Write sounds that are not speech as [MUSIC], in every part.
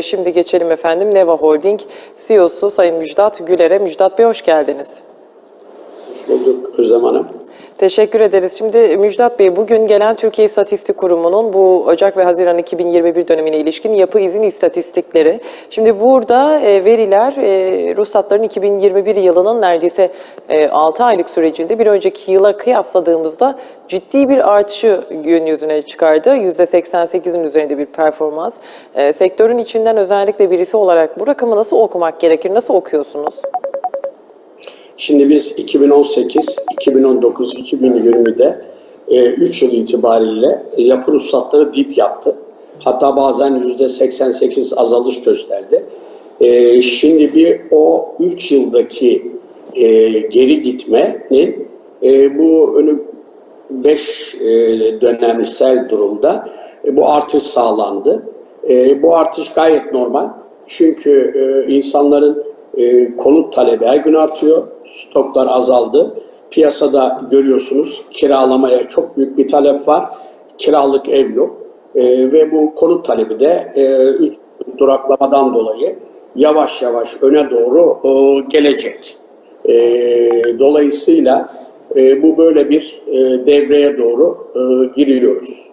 Şimdi geçelim efendim Neva Holding CEO'su Sayın Müjdat Güler'e. Müjdat Bey hoş geldiniz. bulduk Özlem Hanım. Teşekkür ederiz. Şimdi Müjdat Bey bugün gelen Türkiye İstatistik Kurumu'nun bu Ocak ve Haziran 2021 dönemine ilişkin yapı izin istatistikleri. Şimdi burada e, veriler e, ruhsatların 2021 yılının neredeyse e, 6 aylık sürecinde bir önceki yıla kıyasladığımızda ciddi bir artışı gün yüzüne çıkardı. %88'in üzerinde bir performans. E, sektörün içinden özellikle birisi olarak bu rakamı nasıl okumak gerekir? Nasıl okuyorsunuz? Şimdi biz 2018, 2019, 2020'de 3 yıl itibariyle e, yapı ruhsatları dip yaptı. Hatta bazen %88 azalış gösterdi. E, Şimdi bir o 3 yıldaki e, geri gitmenin bu önü 5 dönemsel durumda bu artış sağlandı. Bu artış gayet normal. Çünkü insanların e, konut talebi her gün artıyor. Stoklar azaldı. Piyasada görüyorsunuz kiralamaya çok büyük bir talep var. Kiralık ev yok. E, ve bu konut talebi de e, duraklamadan dolayı yavaş yavaş öne doğru e, gelecek. E, dolayısıyla e, bu böyle bir e, devreye doğru e, giriyoruz.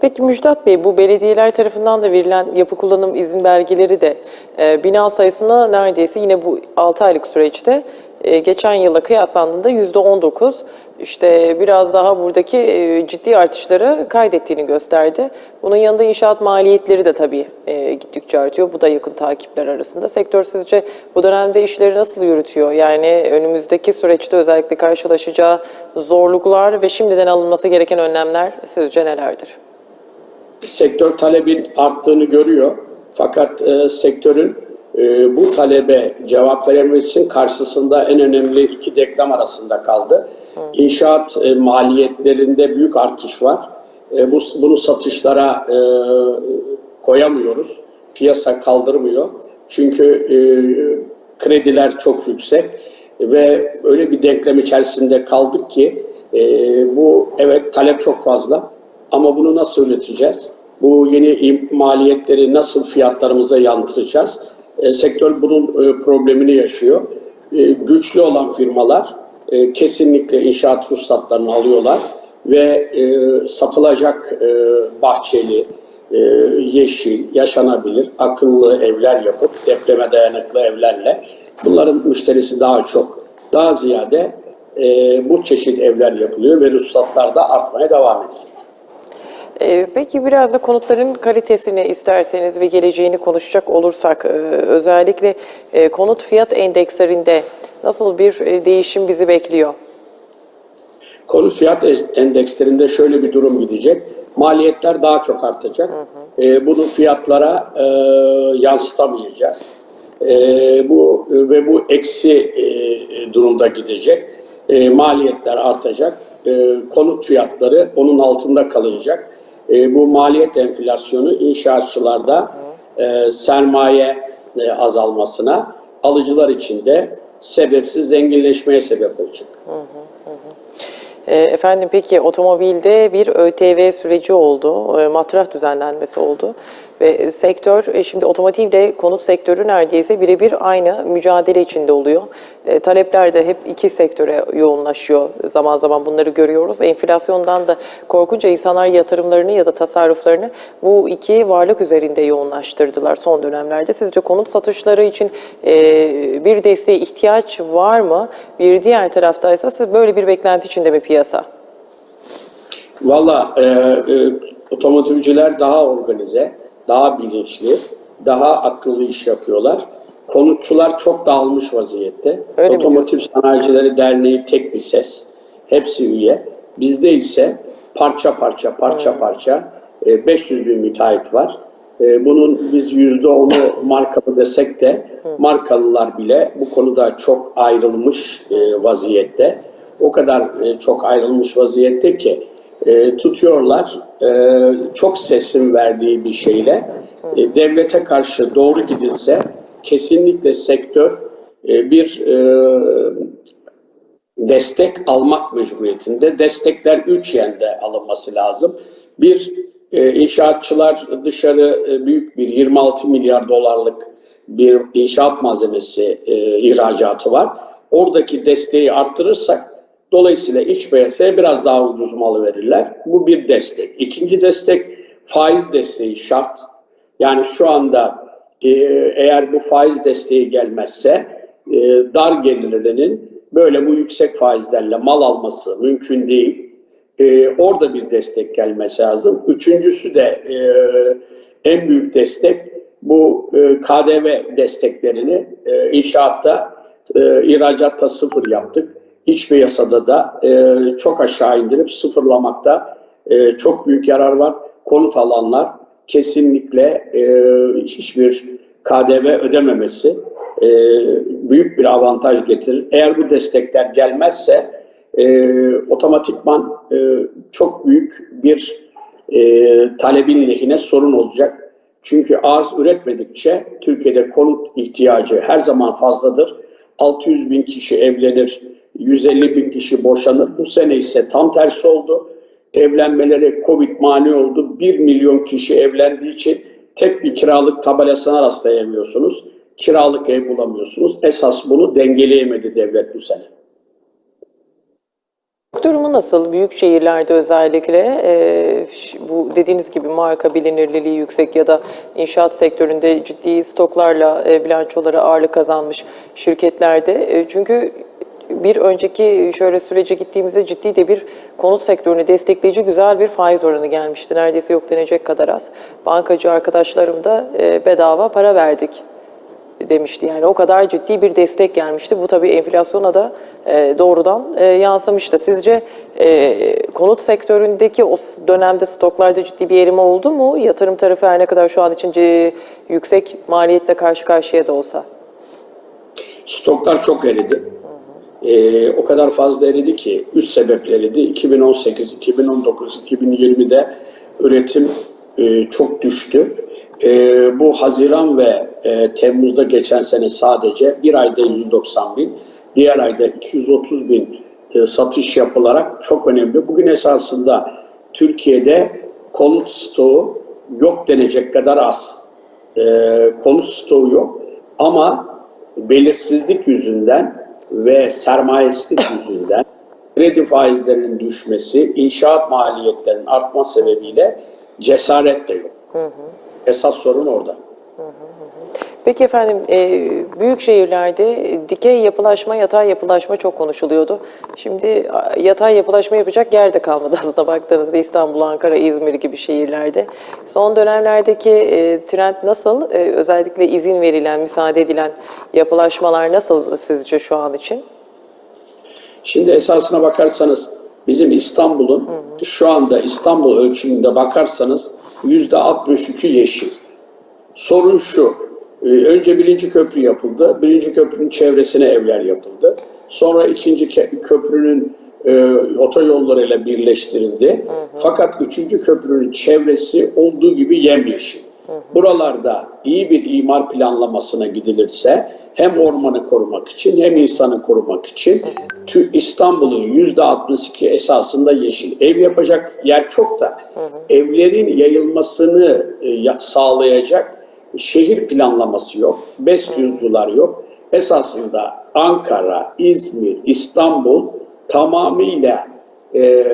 Peki Müjdat Bey bu belediyeler tarafından da verilen yapı kullanım izin belgeleri de e, bina sayısına neredeyse yine bu 6 aylık süreçte e, geçen yıla kıyaslandığında %19 işte biraz daha buradaki e, ciddi artışları kaydettiğini gösterdi. Bunun yanında inşaat maliyetleri de tabii e, gittikçe artıyor. Bu da yakın takipler arasında. Sektör sizce bu dönemde işleri nasıl yürütüyor? Yani önümüzdeki süreçte özellikle karşılaşacağı zorluklar ve şimdiden alınması gereken önlemler sizce nelerdir? sektör talebin arttığını görüyor. Fakat e, sektörün e, bu talebe cevap veremesi için karşısında en önemli iki denklem arasında kaldı. İnşaat e, maliyetlerinde büyük artış var. E, bu, bunu satışlara e, koyamıyoruz. Piyasa kaldırmıyor. Çünkü e, krediler çok yüksek ve öyle bir denklem içerisinde kaldık ki e, bu evet talep çok fazla ama bunu nasıl üreteceğiz? Bu yeni maliyetleri nasıl fiyatlarımıza yansıtacağız? E, sektör bunun e, problemini yaşıyor. E, güçlü olan firmalar e, kesinlikle inşaat ruhsatlarını alıyorlar ve e, satılacak e, bahçeli, e, yeşil, yaşanabilir, akıllı evler yapıp depreme dayanıklı evlerle bunların müşterisi daha çok. Daha ziyade e, bu çeşit evler yapılıyor ve ruhsatlar da artmaya devam ediyor. Ee, Peki biraz da konutların kalitesini isterseniz ve geleceğini konuşacak olursak, e, özellikle e, konut fiyat endekslerinde nasıl bir e, değişim bizi bekliyor? Konut fiyat endekslerinde şöyle bir durum gidecek. Maliyetler daha çok artacak. Ee, bunu fiyatlara yansıtamayacağız. Bu ve bu eksi durumda gidecek. Maliyetler artacak. Konut fiyatları onun altında kalacak. E, bu maliyet enflasyonu inşaatçılarda e, sermaye e, azalmasına, alıcılar için de sebepsiz zenginleşmeye sebep olacak. E, Efendim peki otomobilde bir ÖTV süreci oldu, e, matrah düzenlenmesi oldu ve sektör e, şimdi otomotivle konut sektörü neredeyse birebir aynı mücadele içinde oluyor. E, Talepler de hep iki sektöre yoğunlaşıyor. Zaman zaman bunları görüyoruz. Enflasyondan da korkunca insanlar yatırımlarını ya da tasarruflarını bu iki varlık üzerinde yoğunlaştırdılar son dönemlerde. Sizce konut satışları için e, bir desteğe ihtiyaç var mı? Bir diğer taraftaysa siz böyle bir beklenti içinde mi piyasa? Valla e, e, otomotivciler daha organize, daha bilinçli, daha akıllı iş yapıyorlar. Konutçular çok dağılmış vaziyette. Öyle Otomotiv Sanayicileri Derneği tek bir ses. Hepsi üye. Bizde ise parça parça parça parça e, 500 bin müteahhit var. E, bunun biz yüzde onu markalı desek de markalılar bile bu konuda çok ayrılmış e, vaziyette. O kadar e, çok ayrılmış vaziyette ki e, tutuyorlar e, çok sesin verdiği bir şeyle e, devlete karşı doğru gidilse kesinlikle sektör e, bir e, destek almak mecburiyetinde. Destekler üç yönde alınması lazım. Bir, e, inşaatçılar dışarı e, büyük bir 26 milyar dolarlık bir inşaat malzemesi e, ihracatı var. Oradaki desteği arttırırsak dolayısıyla iç piyasaya biraz daha ucuz mal verirler. Bu bir destek. İkinci destek faiz desteği şart. Yani şu anda e, eğer bu faiz desteği gelmezse e, dar gelirlerinin böyle bu yüksek faizlerle mal alması mümkün değil. E, orada bir destek gelmesi lazım. Üçüncüsü de en büyük destek bu KDV desteklerini inşaatta, ihracatta sıfır yaptık. İç piyasada da e, çok aşağı indirip sıfırlamakta e, çok büyük yarar var. Konut alanlar kesinlikle e, hiçbir KDV ödememesi e, büyük bir avantaj getirir. Eğer bu destekler gelmezse e, otomatikman e, çok büyük bir e, talebin lehine sorun olacak. Çünkü arz üretmedikçe Türkiye'de konut ihtiyacı her zaman fazladır. 600 bin kişi evlenir, 150 bin kişi boşanır. Bu sene ise tam tersi oldu. Evlenmelere Covid mani oldu. 1 milyon kişi evlendiği için tek bir kiralık tabelasına rastlayamıyorsunuz. Kiralık ev bulamıyorsunuz. Esas bunu dengeleyemedi devlet bu sene. Durumu nasıl? Büyük şehirlerde özellikle e, bu dediğiniz gibi marka bilinirliliği yüksek ya da inşaat sektöründe ciddi stoklarla e, bilançoları ağırlık kazanmış şirketlerde. E, çünkü bir önceki şöyle sürece gittiğimizde ciddi de bir konut sektörünü destekleyici güzel bir faiz oranı gelmişti. Neredeyse yok denecek kadar az. Bankacı arkadaşlarım da e, bedava para verdik demişti. Yani o kadar ciddi bir destek gelmişti. Bu tabii enflasyona da e, doğrudan e, yansımıştı. Sizce konut sektöründeki o dönemde stoklarda ciddi bir erime oldu mu? Yatırım tarafı her ne kadar şu an için yüksek maliyetle karşı karşıya da olsa. Stoklar çok eridi. Ee, o kadar fazla eridi ki üst sebepleri eridi. 2018, 2019, 2020'de üretim e, çok düştü. E, bu Haziran ve e, Temmuz'da geçen sene sadece bir ayda 190 bin, diğer ayda 230 bin e, satış yapılarak çok önemli. Bugün esasında Türkiye'de konut stoğu yok denecek kadar az. E, konut stoğu yok ama belirsizlik yüzünden ve sermayesizlik yüzünden kredi faizlerinin düşmesi, inşaat maliyetlerinin artma sebebiyle cesaret de yok. Esas sorun orada. Peki efendim, e, büyük şehirlerde dikey yapılaşma, yatay yapılaşma çok konuşuluyordu. Şimdi yatay yapılaşma yapacak yer de kalmadı [LAUGHS] aslında baktığınızda İstanbul, Ankara, İzmir gibi şehirlerde. Son dönemlerdeki e, trend nasıl? E, özellikle izin verilen, müsaade edilen yapılaşmalar nasıl sizce şu an için? Şimdi esasına bakarsanız bizim İstanbul'un şu anda İstanbul ölçümünde bakarsanız yüzde 63'ü yeşil. Sorun şu, önce birinci köprü yapıldı, birinci köprünün çevresine evler yapıldı. Sonra ikinci köprünün e, otoyollarıyla birleştirildi. Fakat üçüncü köprünün çevresi olduğu gibi yemyeşil. Buralarda iyi bir imar planlamasına gidilirse hem ormanı korumak için hem insanı korumak için İstanbul'un yüzde 62 esasında yeşil. Ev yapacak yer çok da evlerin yayılmasını e, ya- sağlayacak şehir planlaması yok, BES yüzcular yok. Esasında Ankara, İzmir, İstanbul tamamıyla e,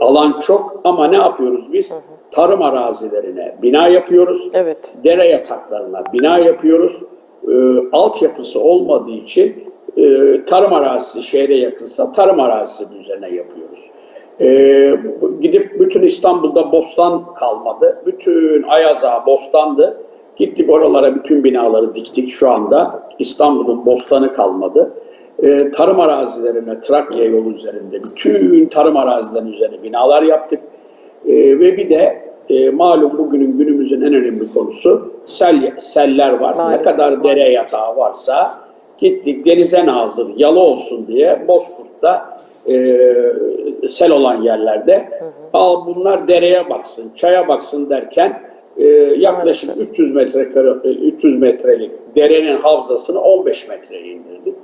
alan çok ama ne yapıyoruz biz? Tarım arazilerine bina yapıyoruz. Evet. Dere yataklarına bina yapıyoruz. E, altyapısı olmadığı için e, tarım arazisi şehre yakınsa tarım arazisi üzerine yapıyoruz. E, gidip bütün İstanbul'da bostan kalmadı. Bütün Ayaza bostandı. Gittik oralara bütün binaları diktik şu anda. İstanbul'un bostanı kalmadı. E, tarım arazilerine Trakya yolu üzerinde bütün tarım arazilerinin üzerine binalar yaptık. E, ve bir de e, malum bugünün günümüzün en önemli konusu sel, seller var. Maalesef, ne kadar dere maalesef. yatağı varsa gittik denize nazır yalı olsun diye Bozkurt'ta e, sel olan yerlerde al bunlar dereye baksın, çaya baksın derken e, yaklaşık Maalesef. 300 metrekare 300 metrelik derenin havzasını 15 metreye indirdik.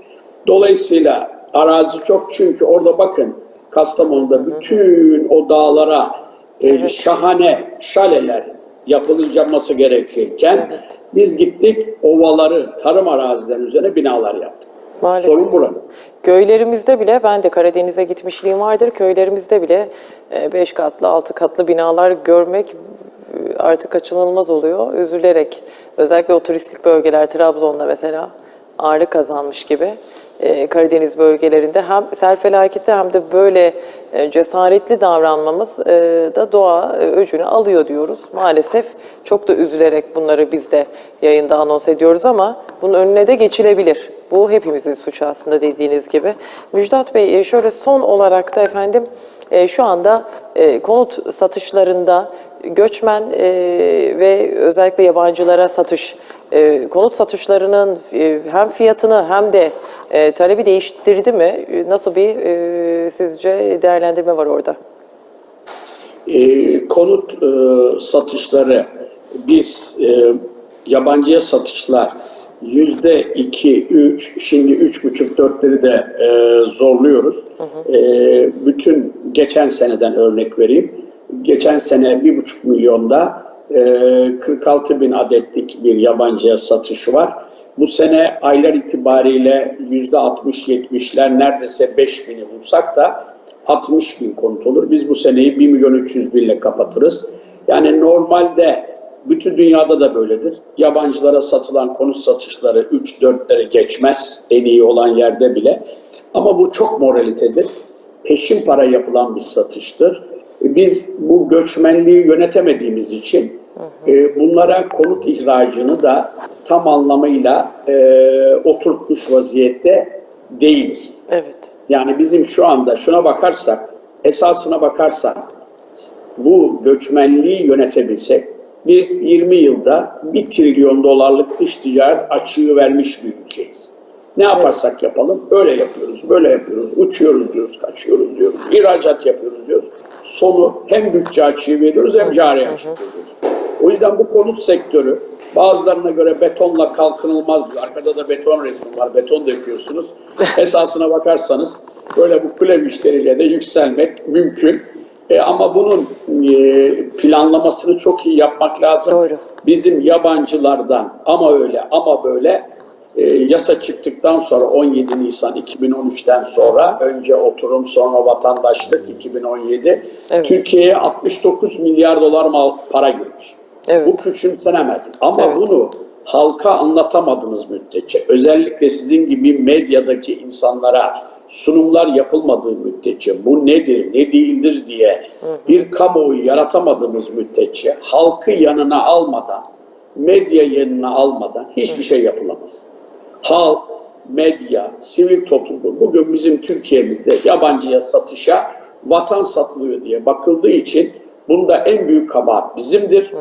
Dolayısıyla arazi çok çünkü orada bakın Kastamonu'da bütün o dağlara e, şahane şaleler yapılacakması gerekirken Evet. biz gittik ovaları, tarım arazilerinin üzerine binalar yaptık. Maalesef. Sorun burada. Köylerimizde bile, ben de Karadeniz'e gitmişliğim vardır, köylerimizde bile 5 katlı, 6 katlı binalar görmek e, artık kaçınılmaz oluyor. Üzülerek, özellikle o turistik bölgeler, Trabzon'da mesela ağırlık kazanmış gibi. e, Karadeniz bölgelerinde hem sel felaketi hem de böyle e, cesaretli davranmamız e, da doğa e, öcünü alıyor diyoruz. Maalesef çok da üzülerek bunları biz de yayında anons ediyoruz ama bunun önüne de geçilebilir. Bu hepimizin suçu aslında dediğiniz gibi. Müjdat Bey e, şöyle son olarak da efendim e, şu anda e, konut satışlarında göçmen e, ve özellikle yabancılara satış, e, konut satışlarının e, hem fiyatını hem de e, talebi değiştirdi mi? Nasıl bir e, sizce değerlendirme var orada? E, konut e, satışları biz e, yabancıya satışlar yüzde iki, üç, şimdi üç buçuk, dörtleri de e, zorluyoruz. E, bütün geçen seneden örnek vereyim. Geçen sene bir buçuk milyonda e, 46 bin adetlik bir yabancıya satışı var. Bu sene aylar itibariyle yüzde 60-70'ler neredeyse 5 bini bulsak da 60 bin konut olur. Biz bu seneyi 1 milyon 300 binle kapatırız. Yani normalde bütün dünyada da böyledir. Yabancılara satılan konut satışları 3-4'lere geçmez en iyi olan yerde bile. Ama bu çok moralitedir. Peşin para yapılan bir satıştır. Biz bu göçmenliği yönetemediğimiz için e, bunlara konut ihracını da tam anlamıyla e, oturtmuş vaziyette değiliz. Evet. Yani bizim şu anda şuna bakarsak, esasına bakarsak bu göçmenliği yönetebilsek biz 20 yılda 1 trilyon dolarlık dış ticaret açığı vermiş bir ülkeyiz. Ne yaparsak yapalım öyle yapıyoruz, böyle yapıyoruz, uçuyoruz diyoruz, kaçıyoruz diyoruz, ihracat yapıyoruz diyoruz. Sonu hem bütçe açığı veriyoruz hem cari açığı veriyoruz. O yüzden bu konut sektörü bazılarına göre betonla kalkınılmaz diyor. Arkada da beton resmi var. Beton döküyorsunuz. [LAUGHS] Esasına bakarsanız böyle bu kule müşteriyle de yükselmek mümkün. E, ama bunun e, planlamasını çok iyi yapmak lazım. Doğru. Bizim yabancılardan ama öyle ama böyle e, yasa çıktıktan sonra 17 Nisan 2013'ten sonra önce oturum sonra vatandaşlık 2017 Evet. Türkiye'ye 69 milyar dolar mal para girmiş. Evet. Bu küçümsenemez. Ama Evet. bunu halka anlatamadığınız müddetçe, özellikle sizin gibi medyadaki insanlara sunumlar yapılmadığı müddetçe, bu nedir, ne değildir diye bir kamuoyu yaratamadığımız müddetçe, halkı yanına almadan, medya yanına almadan hiçbir şey yapılamaz. Halk, medya, sivil toplum bugün bizim Türkiye'mizde yabancıya satışa vatan satılıyor diye bakıldığı için bunda en büyük kabahat bizimdir.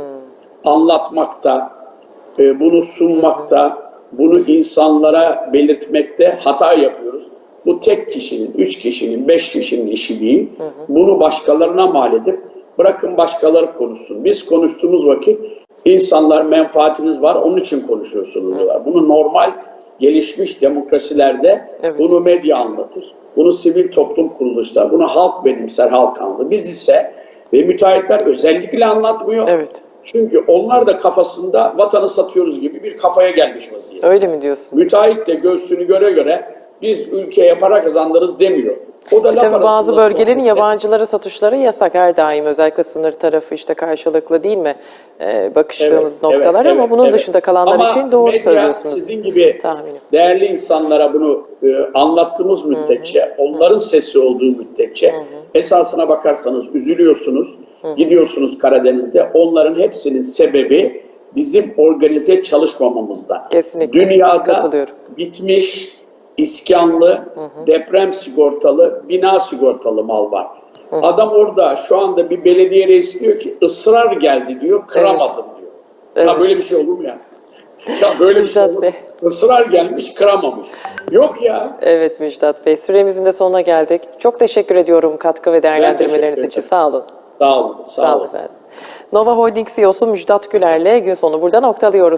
Anlatmakta, e, bunu sunmakta, bunu insanlara belirtmekte hata yapıyoruz. Bu tek kişinin, üç kişinin, beş kişinin işi değil. Bunu başkalarına mal edip bırakın başkaları konuşsun. Biz konuştuğumuz vakit insanlar menfaatiniz var, onun için konuşuyorsunuz diyorlar. Bunu normal gelişmiş demokrasilerde Evet. bunu medya anlatır. Bunu sivil toplum kuruluşlar, bunu halk benimser, halk anlatır. Biz ise ve müteahhitler özellikle anlatmıyor. Evet. Çünkü onlar da kafasında vatanı satıyoruz gibi bir kafaya gelmiş vaziyette. Öyle mi diyorsunuz? Müteahhit de göğsünü göre göre biz ülkeye para kazandırırız demiyor. O da E Tabii bazı bölgelerin sohbette- yabancılara satışları yasak her daim. Özellikle sınır tarafı işte karşılıklı değil mi? Ee, bakıştığımız Evet, noktalar evet, ama evet, bunun evet. dışında kalanlar Ama için doğru medya söylüyorsunuz. Sizin gibi Tahminim. değerli insanlara bunu e, anlattığımız müddetçe, onların sesi olduğu müddetçe esasına bakarsanız üzülüyorsunuz. Gidiyorsunuz Karadeniz'de. Onların hepsinin sebebi bizim organize çalışmamamızdan. Kesinlikle, Dünyada bitmiş, iskanlı, deprem sigortalı, bina sigortalı mal var. Adam orada şu anda bir belediye reisi diyor ki ısrar geldi diyor, kıramadım diyor. Evet. Ya böyle bir şey olur mu ya? Ya böyle bir şey olur? Bey. Israr gelmiş, kıramamış. Yok ya. Evet Müjdat Bey, süremizin de sonuna geldik. Çok teşekkür ediyorum katkı ve değerlendirmeleriniz için. Sağ olun. Sağ olun, sağ, Sağ olun olun. efendim. Nova Holding CEO'su Müjdat Güler'le gün sonu burada noktalıyoruz.